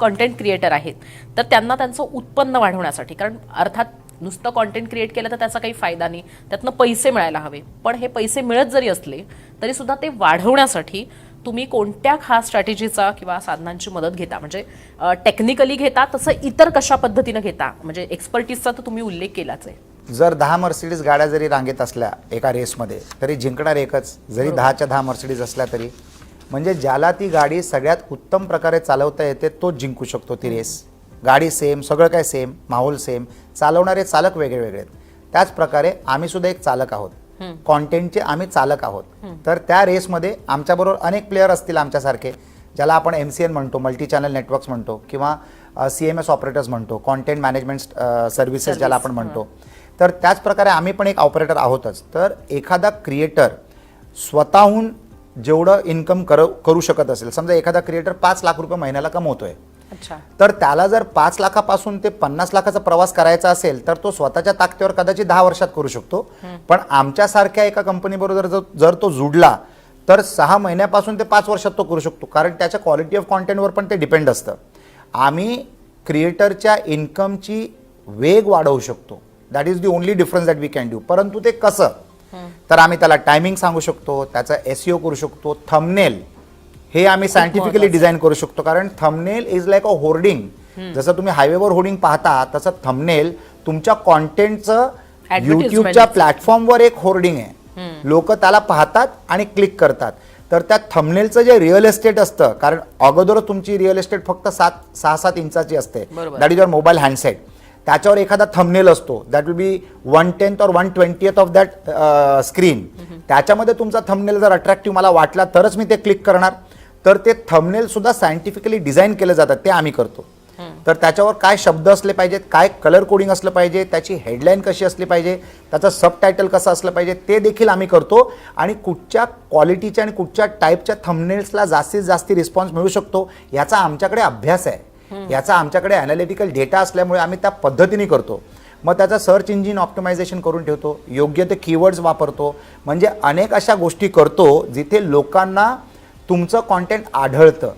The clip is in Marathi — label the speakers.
Speaker 1: कॉन्टेंट क्रिएटर आहेत. तर त्यांना त्यांचं उत्पन्न वाढवण्यासाठी कारण अर्थात नुसतं कॉन्टेंट क्रिएट केलं तर त्याचा काही फायदा नाही. त्यातनं पैसे मिळायला हवे. पण हे पैसे मिळत जरी असले तरी सुद्धा ते वाढवण्यासाठी तुम्ही कोणत्या खास स्ट्रॅटेजीचा किंवा साधनांची मदत घेता? म्हणजे टेक्निकली घेता तसं इतर कशा पद्धतीनं घेता? म्हणजे एक्सपर्टीजचा तर तुम्ही उल्लेख केलाच आहे.
Speaker 2: जर दहा मर्सिडीज गाड्या जरी रांगेत असल्या एका रेसमध्ये तरी जिंकणार एकच. जरी दहाच्या दहा मर्सिडीज असल्या तरी म्हणजे ज्याला ती गाडी सगळ्यात उत्तम प्रकारे चालवता येते तोच जिंकू शकतो ती रेस. गाडी सेम सगळं काय सेम माहोल सेम चालवणारे चालक वेगळे वेगळे आहेत. त्याच प्रकारे आम्ही सुद्धा एक चालक आहोत. कॉन्टेंटचे आम्ही चालक आहोत. तर त्या रेसमध्ये आमच्याबरोबर अनेक प्लेयर असतील आमच्यासारखे ज्याला आपण एम सी एन म्हणतो मल्टी चॅनल नेटवर्क्स म्हणतो किंवा सी एम एस ऑपरेटर्स म्हणतो कॉन्टेंट मॅनेजमेंट सर्व्हिसेस ज्याला आपण म्हणतो. तर त्याच प्रकारे आम्ही पण एक ऑपरेटर आहोतच. तर एखादा क्रिएटर स्वतःहून जेवढं इन्कम कर करू शकत असेल समजा एखादा क्रिएटर पाच लाख रुपये महिन्याला कमवतोय.
Speaker 1: अच्छा.
Speaker 2: तर त्याला जर पाच लाखापासून ते पन्नास लाखाचा प्रवास करायचा असेल तर तो स्वतःच्या ताकदीवर कदाचित दहा वर्षात करू शकतो. पण आमच्यासारख्या एका कंपनीबरोबर जर जर तो जुडला तर सहा महिन्यापासून ते पाच वर्षात तो करू शकतो. कारण त्याच्या क्वालिटी ऑफ कॉन्टेंटवर पण ते डिपेंड असतं. आम्ही क्रिएटरच्या इन्कमची वेग वाढवू शकतो. That is the only difference that we can do परंतु ते कसं? तर आम्ही त्याला टायमिंग सांगू शकतो त्याचा एस करू शकतो थंबनेल हे आम्ही सायंटिफिकली डिझाईन करू शकतो. कारण thumbnail is like a hoarding जसं तुम्ही हायवेवर होर्डिंग पाहता तसं थंबनेल तुमच्या कॉन्टेंटचं. युट्यूबच्या प्लॅटफॉर्मवर एक होर्डिंग आहे. लोक त्याला पाहतात आणि क्लिक करतात. तर त्या थंबनेलचं जे रिअल एस्टेट असतं कारण अगोदर तुमची रिअल एस्टेट फक्त सात सहा सात इंचाची असते. That is your mobile handset त्याच्यावर एखादा थंबनेल असतो. That will be one tenth or one twentieth of that screen त्याच्यामध्ये तुमचा थंबनेल जर अट्रॅक्टिव्ह मला वाटला तरच मी ते क्लिक करणार. तर ते थंबनेल सुद्धा सायंटिफिकली डिझाईन केले जातात ते आम्ही करतो. तर त्याच्यावर काय शब्द असले पाहिजेत काय कलर कोडिंग असलं पाहिजे त्याची हेडलाईन कशी असली पाहिजे त्याचं सब टायटल कसं असलं पाहिजे ते देखील आम्ही करतो. आणि कुठच्या क्वालिटीच्या आणि कुठच्या टाईपच्या थंबनेल्सला जास्तीत जास्त रिस्पॉन्स मिळू शकतो याचा आमच्याकडे अभ्यास आहे. याचा आमच्याकडे अनालिटिकल डेटा असल्यामुळे आम्ही त्या पद्धतीने करतो. मग त्याचा सर्च इंजिन ऑप्टिमायझेशन करून ठेवतो. योग्य ते कीवर्ड्स वापरतो. म्हणजे अनेक अशा गोष्टी करतो जिथे लोकांना तुमचं कॉन्टेंट आढळतं.